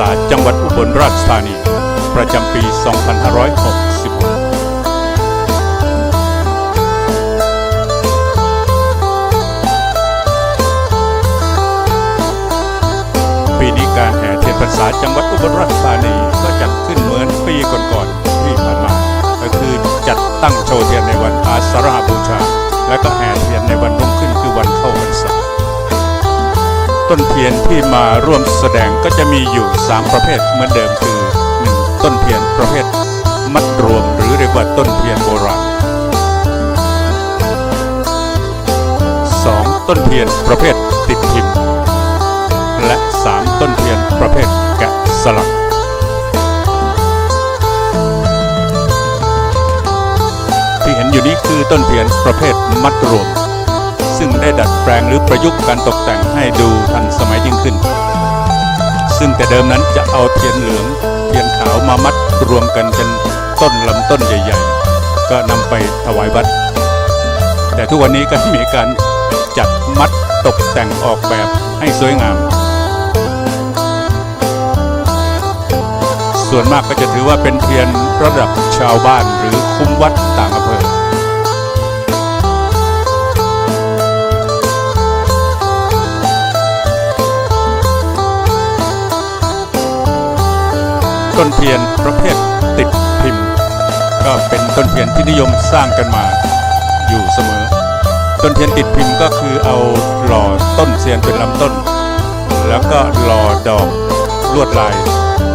ษาจังหวัดอุบลราชธานี ประจำปี 2566ปีนี้การแห่เทียนพรรษาจังหวัดอุบลราชธานีก็จัดขึ้นเหมือนปีก่อนๆที่ผ่านมาก็คือจัดตั้งโชว์เทียนในวันอาสาฬหบูชา และก็แห่เทียนในวันรุ่ง ต้นเทียนที่มาร่วมแสดงก็จะมีอยู่ 3 ประเภทเหมือนเดิมคือ 1. ต้นเทียนประเภท มัดรวมหรือเรียกว่าต้นเทียนโบราณ 2. ต้นเทียนประเภทติดพิมพ์ และ 3. ต้นเทียนประเภทแกะสลักที่เห็นอยู่นี้คือต้นเทียนประเภทมัดรวม ซึ่งได้ดัดแปลงหรือประยุกต์การตกแต่งให้ดูทันสมัยยิ่งขึ้น ซึ่งแต่เดิมนั้นจะเอาเทียนเหลืองเทียนขาวมามัดรวมกันเป็นต้นลำต้นใหญ่ ๆ ก็นำไปถวายวัด แต่ทุกวันนี้ก็มีการจัดมัดตกแต่งออกแบบให้สวยงาม ส่วนมากก็จะถือว่าเป็นเทียนระดับชาวบ้านหรือคุ้มวัดต่างอำเภอ ต้นเทียนประเภทติดพิมพ์ ก็เป็นต้นเทียนที่นิยมสร้างกันมาอยู่เสมอ ต้นเทียนติดพิมพ์ก็คือเอาหล่อต้นเทียนเป็นลำต้น แล้วก็หล่อดอกลวดลาย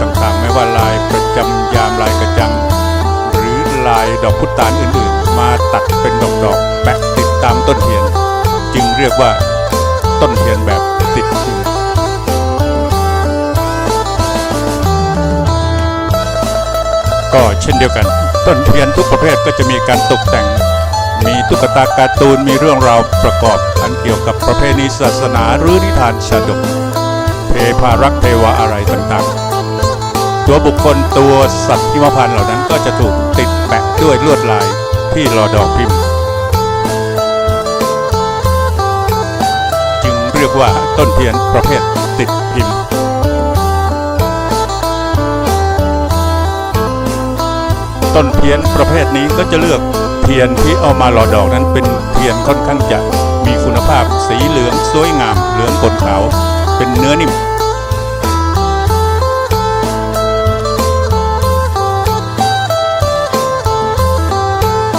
ต่างๆ ไม่ว่าลายประจำยามลายกระจัง หรือลายดอกพุตานอื่นๆ มาตัดเป็นดอกๆแปะติดตามต้นเทียน จึงเรียกว่าต้นเทียนแบบติดพิมพ์ ก็เช่นเดียวกัน ต้นเทียนทุกประเภทก็จะมีการตกแต่ง มีตุ๊กตาการ์ตูนมีเรื่องราวประกอบอันเกี่ยวกับประเพณีศาสนาหรือนิทานชาดกเทพารักษ์เทวาอะไรต่างๆ ตัวบุคคลตัวสัตว์ที่มาพันเหล่านั้นก็จะถูกติดแปะด้วยลวดลายที่หลอดอกพิมพ์ จึงเรียกว่าต้นเทียนประเภทติดพิมพ์ ต้นเทียนประเภทนี้ก็จะเลือกเทียนที่เอามาหล่อดอกนั้นเป็นเทียนค่อนข้างจะมีคุณภาพสีเหลืองสวยงาม เหลืองกนขาว เป็นเนื้อนิ่ม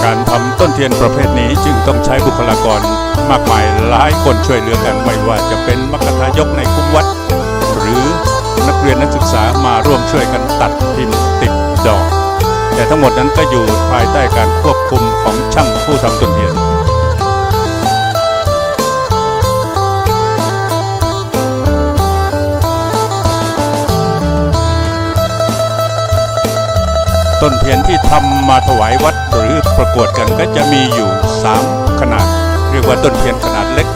การทำต้นเทียนประเภทนี้จึงต้องใช้บุคลากรมากมายหลายคนช่วยเหลือกันไม่ว่าจะเป็นมัคคทายกในคุ้มวัด หรือนักเรียนนักศึกษามาร่วมช่วยกันตัดพิมพ์ติดดอก แต่ทั้งหมดนั้นก็อยู่ภายใต้การควบคุมของช่างผู้ทำต้นเทียนต้นเทียนที่ทำมาถวายวัดหรือประกวดกันก็จะมีอยู่ 3 ขนาด เรียกว่าต้นเทียนขนาดเล็ก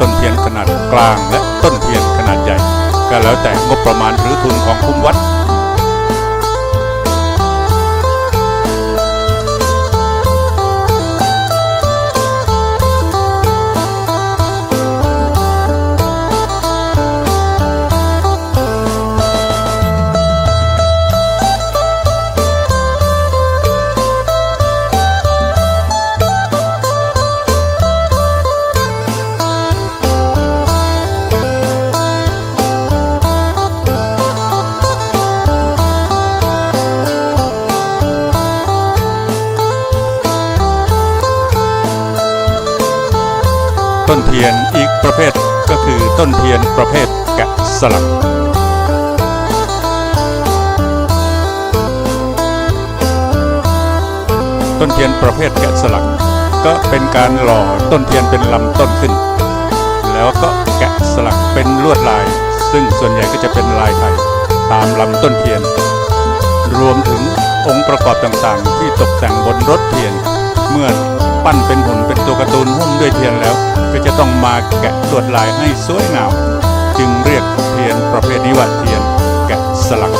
ต้นเทียนขนาดกลางและต้นเทียนขนาดใหญ่ ก็แล้วแต่งบประมาณหรือทุนของคุ้มวัด ต้นเทียนอีกประเภทก็คือต้นเทียนประเภทแกะสลักต้นเทียนประเภทแกะสลัก ก็เป็นการหล่อต้นเทียนเป็นลำต้นขึ้น แล้วก็แกะสลักเป็นลวดลาย ซึ่งส่วนใหญ่ก็จะเป็นลายไทยตามลำต้นเทียน รวมถึงองค์ประกอบต่างๆ ที่ตกแต่งบนรถเทียนเมื่อ ปั้นเป็นหุ่นเป็นตัวการ์ตูนหุ้มด้วยเทียนแล้ว ก็จะต้องมาแกะลวดลายให้สวยงามจึงเรียกเทียนประเภทนี้ว่าเทียนแกะสลัก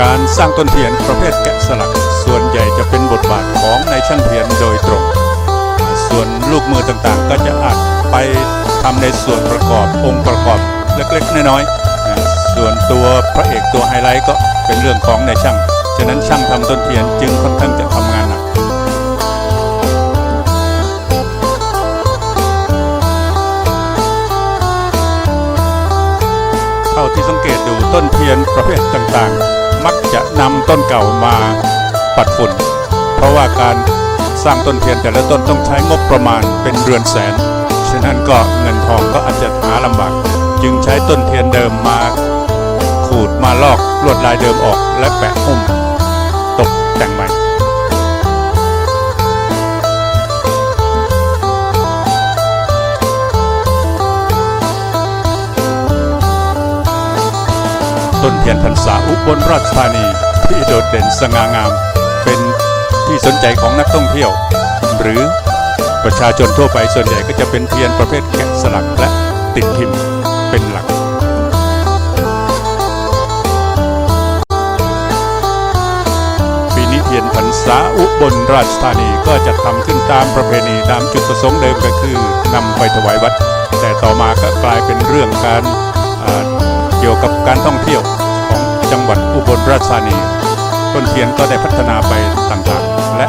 การสร้างต้นเทียนประเภทแกะสลัก ส่วนใหญ่จะเป็นบทบาทของนายช่างเทียนโดยตรง ส่วนลูกมือต่างๆ ก็จะอาจไปทำในส่วนประกอบองค์ประกอบเล็กๆ น้อยๆ ส่วนตัวพระเอกตัวไฮไลท์ก็เป็นเรื่องของในช่าง ฉะนั้นช่างทำต้นเทียนจึงค่อนข้างจะทำงานหนักเท่าที่สังเกตดูต้นเทียนประเภทต่างๆ มักจะนำต้นเก่ามาปัดฝุ่น เพราะว่าการสร้างต้นเทียนแต่ละต้นต้องใช้งบประมาณเป็นเรือนแสน ฉะนั้นก็เงินทองก็อาจจะหาลำบาก จึงใช้ต้นเทียนเดิมมา มาลอกลวดลายเดิมออกและแปะหุ้มตกแต่งใหม่ ต้นเทียนพรรษาอุบลราชธานีที่โดดเด่นสง่างาม เป็นที่สนใจของนักท่องเที่ยว หรือประชาชนทั่วไปส่วนใหญ่ก็จะเป็นเทียนประเภทแกะสลักและติดพิมพ์เป็นหลัก ษาอุบลราชธานีก็จะทำขึ้นตามประเพณีตามจุดประสงค์เดิมก็คือนำไปถวายวัด แต่ต่อมาก็กลายเป็นเรื่องการเกี่ยวกับการท่องเที่ยวของจังหวัดอุบลราชธานี ต้นเทียนก็ได้พัฒนาไปต่างๆ และ